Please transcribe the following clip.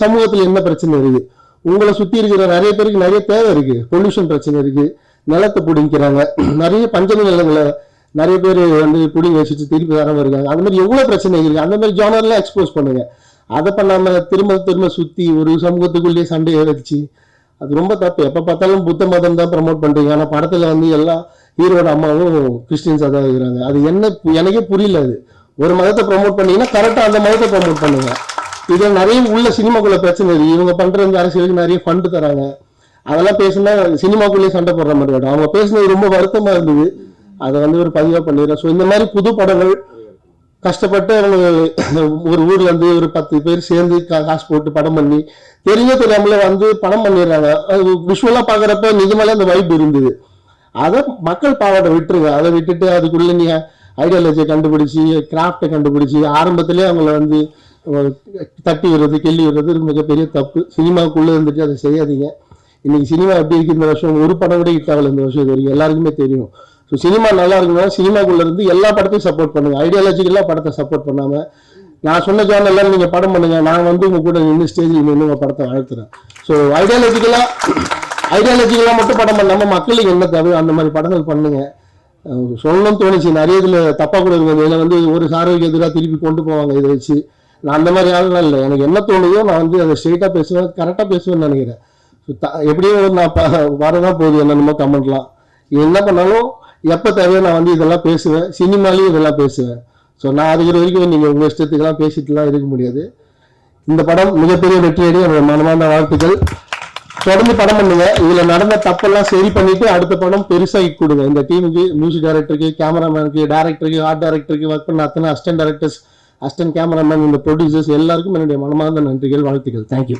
சமூகத்தில் என்ன பிரச்சனை இருக்கு உங்களை சுத்தி இருக்கிற நிறைய பேருக்கு நிறைய தேவை இருக்கு. பொல்யூஷன் பிரச்சனை இருக்கு. நிலத்தை பிடிக்கிறாங்க நிறைய பஞ்சமி நிலங்களை நிறைய பேர் வந்து பிடிங்க வச்சுட்டு திருப்பி வரவங்க இருக்காங்க. அந்த மாதிரி எவ்வளவு பிரச்சனை இருக்கு? அந்த மாதிரி ஜானர்லாம் எக்ஸ்போஸ் பண்ணுங்க. அதை பண்ணாம திரும்ப திரும்ப சுத்தி ஒரு சமூகத்துக்குள்ளேயே சண்டையை வச்சு அது ரொம்ப தப்பு. எப்ப பார்த்தாலும் புத்த மதம் தான் ப்ரமோட் பண்றீங்க. ஆனா படத்துல வந்து எல்லா ஹீரோட அம்மாவும் கிறிஸ்டின்ஸாக தான் இருக்கிறாங்க. அது என்ன எனக்கே புரியல அது. ஒரு மதத்தை ப்ரமோட் பண்ணீங்கன்னா கரெக்டாக அந்த மதத்தை ப்ரமோட் பண்ணுங்க. இது நிறைய உள்ள சினிமாக்குள்ள பிரச்சனை இருக்கு. இவங்க பண்ற இந்த அரசியலுக்கு நிறைய ஃபண்ட் தராங்க. அதெல்லாம் பேசினா சினிமாக்குள்ளேயே சண்டை போடுற மாதிரி இருக்கும் அவங்க பேசுனது ரொம்ப வருத்தமா இருந்தது. அதை வந்து ஒரு பதிவாக பண்ணிடுறேன் ஸோ இந்த மாதிரி புது படங்கள் கஷ்டப்பட்டு அவங்க ஒரு ஊர்ல இருந்து ஒரு பத்து பேர் சேர்ந்து கா- காசு போட்டு படம் பண்ணி தெரிஞ்ச தெரியாமலே வந்து படம் பண்ணிடுறாங்க. அது விஷுவலா பாக்குறப்ப நிஜமாலே அந்த வைப் இருந்தது. அதை மக்கள் பாவாடை விட்டுருங்க. அதை விட்டுட்டு அதுக்குள்ள நீ ஐடியாலஜியை கண்டுபிடிச்சி கிராஃப்டை கண்டுபிடிச்சி ஆரம்பத்திலே அவங்கள வந்து தட்டி விடுறது கெள்ளி விடுறது மிகப்பெரிய தப்பு. சினிமாவுக்குள்ளே இருந்துட்டு அதை செய்யாதீங்க. இன்னைக்கு சினிமா எப்படி இருக்கு இந்த வருஷம்? ஒரு படம் கூட ஹிட் ஆகல இந்த வருஷம் இது வரைக்கும். எல்லாருக்குமே தெரியும். ஸோ சினிமா நல்லா இருக்கணும் சினிமாக்குள்ள இருந்து எல்லா படத்தையும் சப்போர்ட் பண்ணுங்க. ஐடியாலஜிக்கலாக படத்தை சப்போர்ட் பண்ணாம. நான் சொன்ன ஜான் எல்லாம் நீங்க படம் பண்ணுங்க. நான் வந்து உங்க கூட நின்று ஸ்டேஜில் நின்று உங்க படத்தை வாழ்த்துறேன். ஸோ ஐடியாலஜிக்கலா ஐடியாலஜிக்கலா மட்டும் படம் பண்ணாம மக்களுக்கு என்ன தேவை அந்த மாதிரி படங்கள் பண்ணுங்க. சொல்லணும்னு தோணுச்சு. நிறைய இதில் தப்பாக கூட இருக்கும் இதில் வந்து ஒரு சாரோக்கு எதிராக திருப்பி கொண்டு போவாங்க இதை வச்சு. நான் அந்த மாதிரி ஆளுலாம் இல்லை. எனக்கு என்ன தோணுதோ நான் வந்து அதை ஸ்ட்ரெயிட்டாக பேசுவேன் கரெக்டாக பேசுவேன்னு நினைக்கிறேன். So, எப்படியோ நான் வரதான் போகுது என்னென்னமோ கமெண்ட்லாம். என்ன பண்ணாலும் எப்போ தேவையோ நான் வந்து இதெல்லாம் பேசுவேன். சினிமாலையும் இதெல்லாம் பேசுவேன். ஸோ நான் அதுக்கிற வரைக்கும் நீங்கள் உங்கள் இஷ்டத்துக்கெல்லாம் பேசிட்டுலாம் இருக்க முடியாது. இந்த படம் மிகப்பெரிய வெற்றியடி. என்னோட மனமார்ந்த வாழ்த்துக்கள். தொடர்ந்து படம் பண்ணுங்க. இதுல நடந்த தப்பெல்லாம் சரி பண்ணிட்டு அடுத்த படம் பெருசாக கொடுங்க. இந்த டீமுக்கு மியூசிக் டைரக்டருக்கு கேமராமேனுக்கு டேரக்டருக்கு ஆர்ட் டைரக்டருக்கு ஒர்க் பண்ண அத்தனை அசிஸ்டன்ட் டேரக்டர்ஸ் அஸ்டன் கேமராமேன் இந்த ப்ரொடியூசர்ஸ் எல்லாருக்கும் என்னுடைய மனமார்ந்த நன்றிகள் வாழ்த்துக்கள். தேங்க்யூ